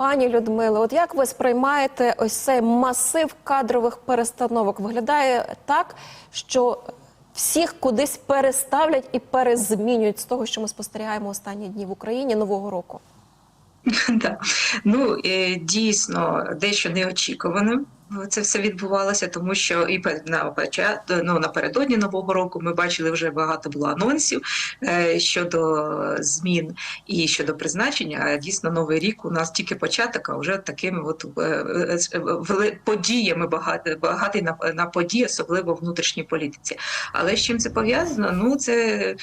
Пані Людмило, от як ви сприймаєте ось цей масив кадрових перестановок? Виглядає так, що всіх кудись переставлять і перезмінюють з того, що ми спостерігаємо останні дні в Україні нового року. Ну е, дійсно дещо неочікуваним. Це все відбувалося, тому що і на ну, напередодні нового року ми бачили вже багато було анонсів е, щодо змін і щодо призначення. А дійсно новий рік у нас тільки початок, а вже такими от е, е, подіями багато багатий на, на події, особливо внутрішній політиці. Але з чим це пов'язано? Ну це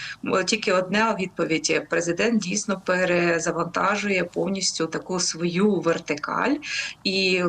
тільки одна відповідь. Президент дійсно перезавантажує повністю таку свою вертикаль і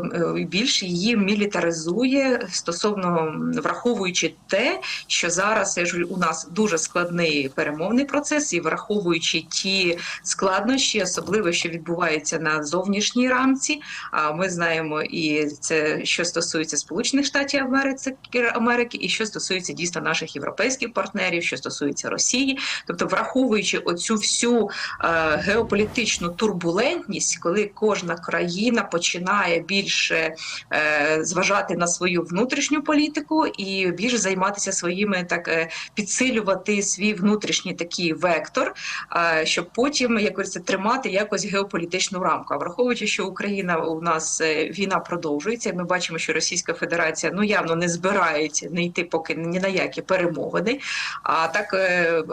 більше її мілітаризує стосовно враховуючи те, що зараз ж у нас дуже складний перемовний процес, і враховуючи ті складнощі, особливо що відбувається на зовнішній рамці. А ми знаємо і це що стосується Сполучених Штатів Америки, Америки, і що стосується дійсно наших європейських партнерів, що стосується Росії, тобто враховуючи оцю всю е, геополітичну турбулентність, коли кожна країна починає більше е, зважати на свою внутрішню політику і більше займатися своїми так е, підсилювати свій внутрішній такий вектор, е, щоб потім якось це тримати якось геополітичну рамку. А враховуючи, що Україна у нас е, війна продовжується, ми бачимо, що Російська Федерація ну явно не збирається не йти поки ні на які перемовини. А так,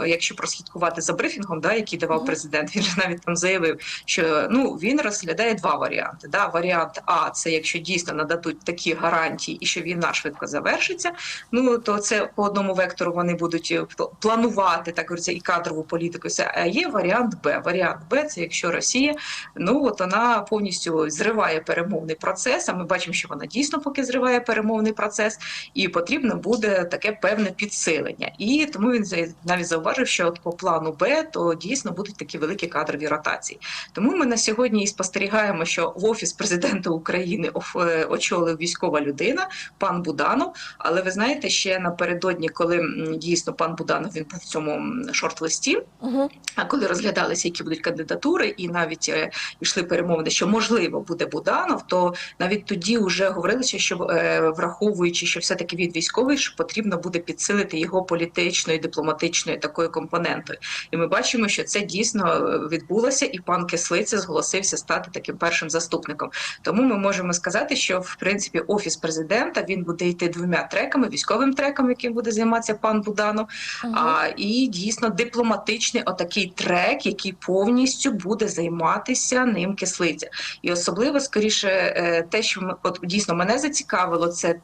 якщо прослідкувати за брифінгом, да, який давав президент, він же навіть там заявив, що ну він розглядає два варіанти. Да? Варіант А це якщо дійсно нададуть такі гарантії, і що війна швидко завершиться. Ну то це по одному вектору вони будуть е, планувати так говориться, і кадрову політику. А є варіант Б. Варіант Б це якщо Росія, ну от вона повністю зриває перемовний процес. А ми бачимо, що вона дійсно поки зриває перемовний процес, і потрібно буде таке певне підсилення. І тому він навіть зауважив, що от по плану Б то дійсно будуть такі великі кадрові ротації. Тому ми на сьогодні і спостерігаємо, що в офіс президента України е, очолив військова людина, пан Буданов. Але ви знаєте, ще напередодні, коли дійсно пан Буданов він був в цьому шорт-листі, Угу. а коли розглядалися, які будуть кандидатури, і навіть е, йшли перемовини, що можливо буде Буданов, то навіть тоді вже говорилося, що е, враховуючи, що все таки він військовий, що потрібно буде підсилити його політичною, дипломатичною такою компонентою. І ми бачимо, що це дійсно е, відбулося, і пан Кислиця зголосився стати таким першим заступником. Тому ми можемо сказати, що в принципі офіс президента він буде йти двома треками: військовим треком, яким буде займатися пан Буданов, а, і дійсно дипломатичний отакий трек, який повністю буде займатися ним кислиця. І особливо скоріше, е, те, що ми- от дійсно мене зацікавило, це.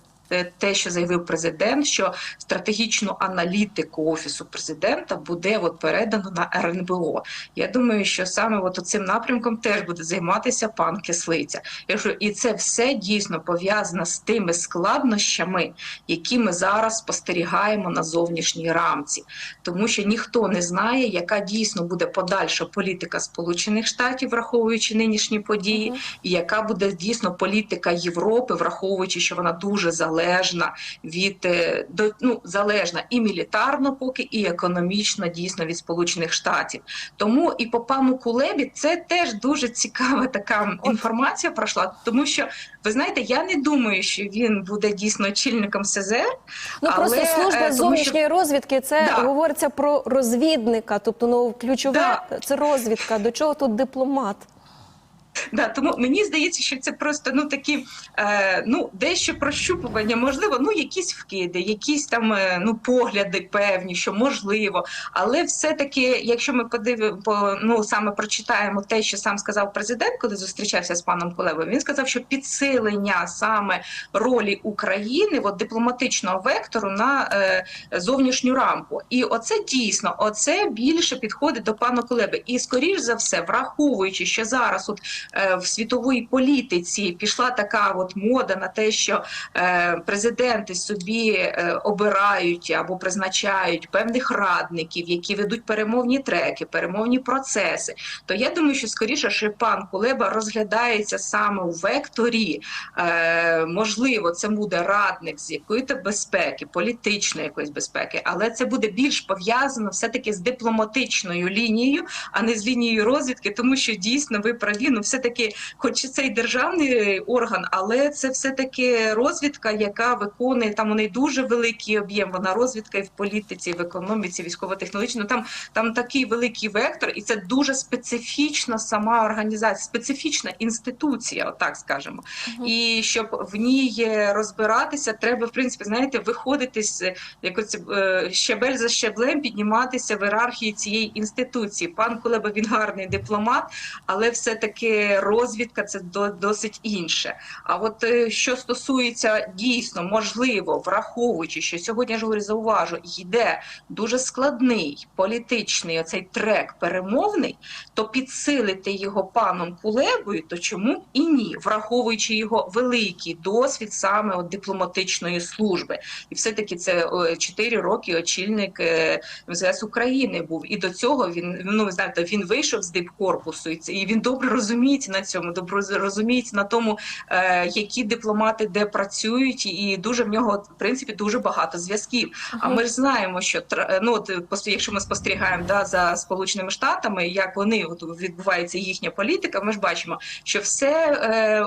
Те, що заявив президент, що стратегічну аналітику офісу президента буде от передано на РНБО. Я думаю, що саме от цим напрямком теж буде займатися пан Кислиця. Я кажу, і це все дійсно пов'язано з тими складнощами, які ми зараз спостерігаємо на зовнішній рамці, тому що ніхто не знає, яка дійсно буде подальша політика Сполучених Штатів, враховуючи нинішні події, і яка буде дійсно політика Європи, враховуючи, що вона дуже залежна від е, до ну залежна і мілітарно, поки і економічно дійсно від Сполучених Штатів. Тому і по пану Кулебі це теж дуже цікава така інформація пройшла, тому що ви знаєте, я не думаю, що він буде дійсно очільником СЗР. Ну просто служба е, тому зовнішньої розвідки це Да. говориться про розвідника, тобто ну ключова це розвідка. До чого тут дипломат? Да, тому мені здається, що це просто ну такі е, ну дещо прощупування, можливо, ну якісь вкиди, якісь там е, ну погляди певні, що можливо, але все-таки, якщо ми подивимо, ну саме прочитаємо те, що сам сказав президент, коли зустрічався з паном Кулебою, він сказав, що підсилення саме ролі України, от дипломатичного вектору на е, зовнішню рамку, і оце дійсно, оце більше підходить до пана Кулеби. І скоріш за все, враховуючи, що зараз от в світовій політиці пішла така от мода на те, що е, президенти собі е, обирають або призначають певних радників, які ведуть перемовні треки, перемовні процеси. То я думаю, що скоріше що пан Кулеба розглядається саме у векторі. Е, можливо, це буде радник з якої то безпеки, політичної якоїсь безпеки, але це буде більш пов'язано все таки з дипломатичною лінією, а не з лінією розвідки, тому що дійсно ви праві, ну все таки, хоч це й державний орган, але це все таки розвідка, яка виконує там у неї дуже великий об'єм. Вона розвідка і в політиці, і в економіці, військово-технологічно. Там там такий великий вектор, і це дуже специфічна сама організація, специфічна інституція, отак скажемо. І щоб в ній розбиратися, треба в принципі, знаєте, виходити з якось е, щебель за щеблем, підніматися в ієрархії цієї інституції. Пан Кулеба він гарний дипломат, але все таки розвідка це досить інше. А от е, що стосується дійсно, можливо, враховуючи, що сьогодні ж говорю, зауважу, йде дуже складний політичний оцей трек перемовний, то підсилити його паном Кулебою, то чому і ні, враховуючи його великий досвід саме от дипломатичної служби, і все таки це 4 роки очільник е, МЗС України був. І до цього він ну знаєте, він вийшов з дипкорпусу, і він добре розуміється на цьому, добре розуміється на тому, е, які дипломати де працюють, і дуже в нього в принципі дуже багато зв'язків. А ми ж знаємо, що ну от якщо ми спостерігаємо да за сполученими штатами, як вони от відбувається їхня політика, ми ж бачимо, що все е,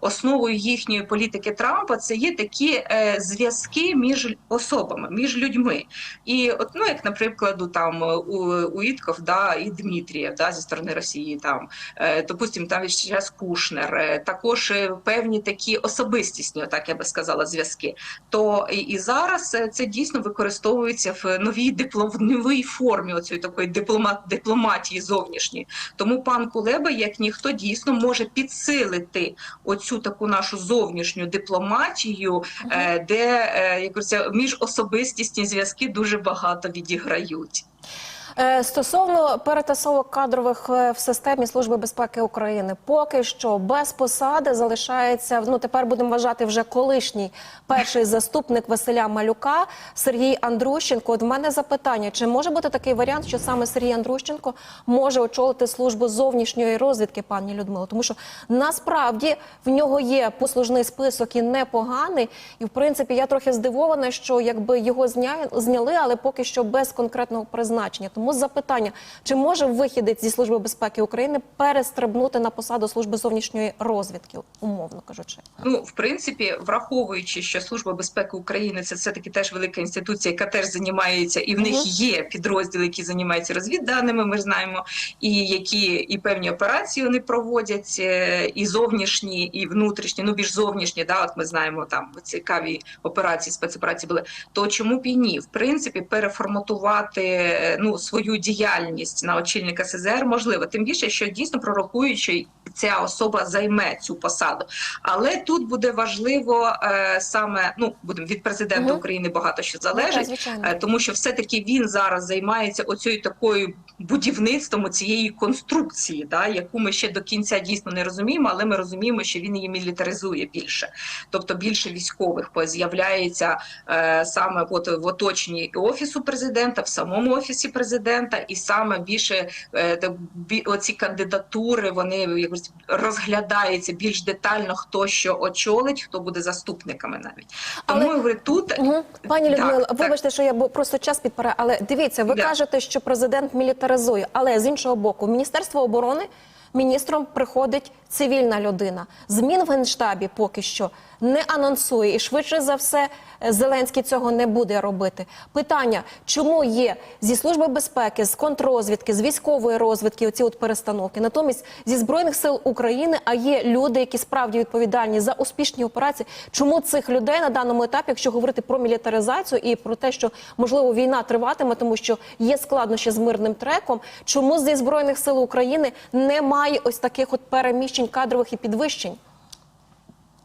основою їхньої політики Трампа це є такі е, зв'язки між особами, між людьми. І от ну як наприклад, там у, у Ітков, да і Дмитрієв, да зі сторони Росії, там е, допустим, там зараз Кушнер, е, також е, певні такі особистісні, так я би сказала, зв'язки. То і, зараз е, це дійсно використовується в новій диплом формі оцієї такої дипломат дипломатії зовнішньої. Тому пан Кулеба, як ніхто, дійсно може підсилити оцю таку нашу зовнішню дипломатію, е, де е, якось міжособистісні зв'язки дуже багато відіграють. Е, Стосовно перетасовок кадрових е, в системі Служби безпеки України, поки що без посади залишається. Ну тепер будемо вважати вже колишній перший заступник Василя Малюка Сергій Андрущенко. От в мене запитання: чи може бути такий варіант, що саме Сергій Андрущенко може очолити службу зовнішньої розвідки, пані Людмило? Тому що насправді в нього є послужний список і непоганий. І в принципі я трохи здивована, що якби його зня- зняли, але поки що без конкретного призначення. Тому запитання: чи може вихідець зі служби безпеки України перестрибнути на посаду служби зовнішньої розвідки, умовно кажучи? Ну, в принципі, враховуючи, що служба безпеки України це все таки теж велика інституція, яка теж займається, і в них Мгм. є підрозділи, які займаються розвідданими. Ми знаємо, і які і певні операції вони проводять, е, і зовнішні, і внутрішні. Ну більш зовнішні, да, от ми знаємо там цікаві операції, спецоперації були. То чому б і ні? В принципі, переформатувати е, ну свою діяльність на очільника СЗР можливо, тим більше, що дійсно пророкують, що ця особа займе цю посаду. Але тут буде важливо е, саме ну будемо від президента Мгм. України багато що Ну, залежить. Е, Тому що все-таки він зараз займається оцією такою будівництвом цієї конструкції, да, яку ми ще до кінця дійсно не розуміємо, але ми розуміємо, що він її мілітаризує більше. Тобто більше військових з'являється е, саме от в оточенні офісу президента, в самому офісі президента, і саме більше е, оці кандидатури вони якось розглядаються більш детально, хто що очолить, хто буде заступниками навіть. Тому Але- говорю, тут Угу. Пані Людмила, так. вибачте, що я просто час підпираю, але дивіться, ви так. кажете, що президент мілітаризує, але з іншого боку, Міністерство оборони міністром приходить цивільна людина. Змін в генштабі поки що не анонсує, і швидше за все е, Зеленський цього не буде робити. Питання: чому є зі служби безпеки, з контррозвідки, з військової розвідки оці от перестановки? Натомість зі збройних сил України, а є люди, які справді відповідальні за успішні операції. Чому цих людей на даному етапі, якщо говорити про мілітаризацію і про те, що можливо війна триватиме, тому що є складнощі з мирним треком, чому зі збройних сил України немає ось таких от переміщень кадрових і підвищень?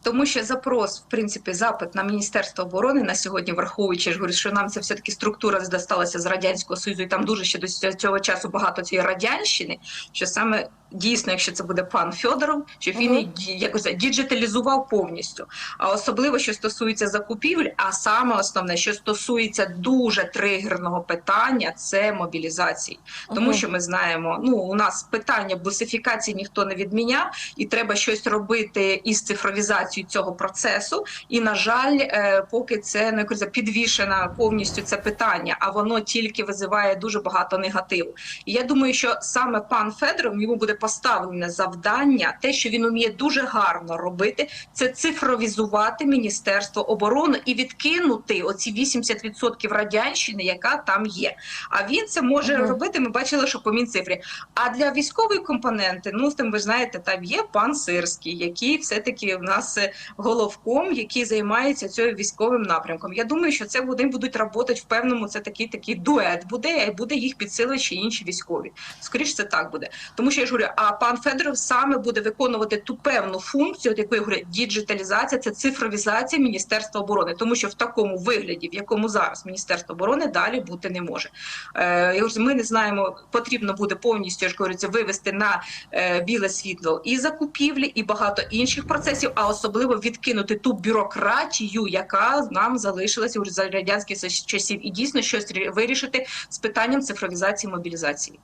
Тому що запрос, в принципі, запит на міністерство оборони на сьогодні, враховуючи ж говорю, що нам це все таки структура досталася з радянського союзу, і там дуже ще до цього часу багато цієї радянщини. Що саме дійсно, якщо це буде пан Федоров, щоб він її ді- якось діджиталізував повністю. А особливо, що стосується закупівель, а саме основне, що стосується дуже тригерного питання, це мобілізації. Тому Мгм. що ми знаємо, ну у нас питання бусифікації ніхто не відміняв, і треба щось робити із цифровізацією цього процесу. І на жаль, е, поки це не кажу, підвішена повністю це питання, а воно тільки визиває дуже багато негативу. І я думаю, що саме пан Федоров йому буде поставлене завдання, те, що він уміє дуже гарно робити, це цифровізувати Міністерство оборони і відкинути оці 80% радянщини, яка там є. А він це може Мгм. робити. Ми бачили, що по мінцифрі. А для військової компоненти, ну там ви знаєте, там є пан Сирський, який все-таки в нас головком, який займається цим військовим напрямком. Я думаю, що це вони будуть працювати в певному. Це такий такий дует буде, і буде їх підсилити ще інші військові. Скоріше це так буде. Тому що я ж говорю, а пан Федоров саме буде виконувати ту певну функцію, от яку я говорю, діджиталізація, це цифровізація Міністерства оборони, тому що в такому вигляді, в якому зараз Міністерство оборони далі бути не може. Е, ми не знаємо, потрібно буде повністю ж говорю, вивести на е, біле світло і закупівлі, і багато інших процесів, а особливо відкинути ту бюрократію, яка нам залишилася за радянських часів, і дійсно щось вирішити з питанням цифровізації мобілізації.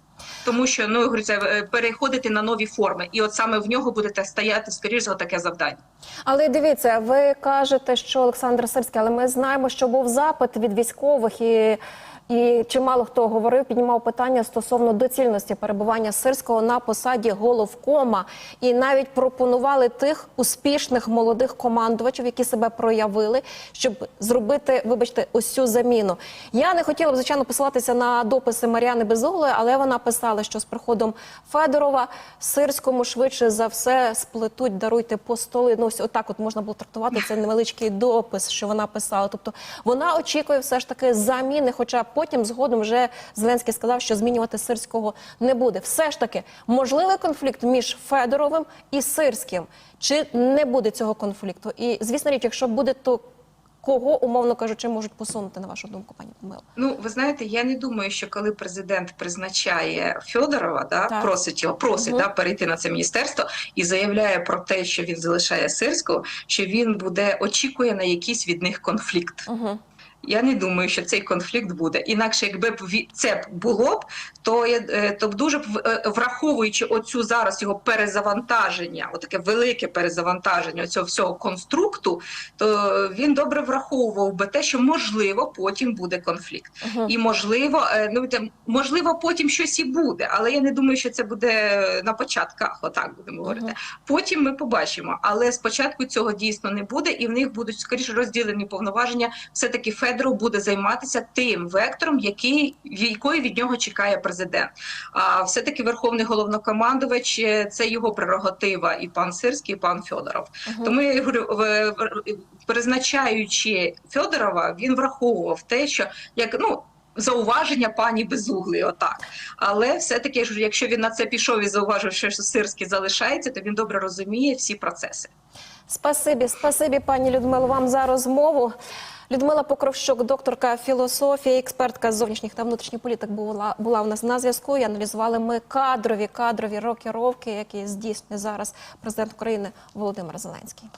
Тому що ну я це е, переходити на нові форми, і от саме в нього буде стояти скоріш за таке завдання. Але дивіться, ви кажете, що Олександр Сирський, але ми знаємо, що був запит від військових і. І чимало хто говорив, піднімав питання стосовно доцільності перебування сирського на посаді головкома, і навіть пропонували тих успішних молодих командувачів, які себе проявили, щоб зробити, вибачте, ось цю заміну. Я не хотіла б звичайно посилатися на дописи Мар'яни Безуглої, але вона писала, що з приходом Федорова сирському швидше за все сплетуть, даруйте по столи. Ну ось отак, от можна було трактувати цей невеличкий допис, що вона писала. Тобто вона очікує все ж таки заміни, хоча потім згодом вже Зеленський сказав, що змінювати сирського не буде. Все ж таки можливий конфлікт між Федоровим і Сирським. Чи не буде цього конфлікту? І звісно річ, якщо буде, то кого, умовно кажучи, можуть посунути на вашу думку, пані Мила? Ну, ви знаєте, я не думаю, що коли президент призначає Федорова, да Так. просить його, просить Мгм. да, перейти на це міністерство і заявляє про те, що він залишає Сирського, що він буде очікує на якийсь від них конфлікт. Угу. Я не думаю, що цей конфлікт буде. Інакше, якби б це б було б, то я е, то б дуже б е, враховуючи оцю зараз його перезавантаження, отаке велике перезавантаження цього всього конструкту, то він добре враховував би те, що можливо потім буде конфлікт. Угу. І можливо, е, ну можливо, потім щось і буде, але я не думаю, що це буде на початках. Отак будемо говорити. Потім ми побачимо. Але спочатку цього дійсно не буде, і в них будуть скоріше розділені повноваження. Все таки Федоров буде займатися тим вектором, який якої від нього чекає президент. А все таки верховний головнокомандувач е, це його прерогатива, і пан Сирський, і пан Федоров. Угу. Тому я говорю, призначаючи Федорова, він враховував те, що як ну. Зауваження пані Безуглої, отак. Але все-таки, якщо він на це пішов і зауважив, що Сирський залишається, то він добре розуміє всі процеси. Спасибі, спасибі, пані Людмило, вам за розмову. Людмила Покровщук, докторка філософії, експертка з зовнішніх та внутрішніх політик, була була у нас на зв'язку. І аналізували ми кадрові кадрові рокіровки, які здійснює зараз президент України Володимир Зеленський.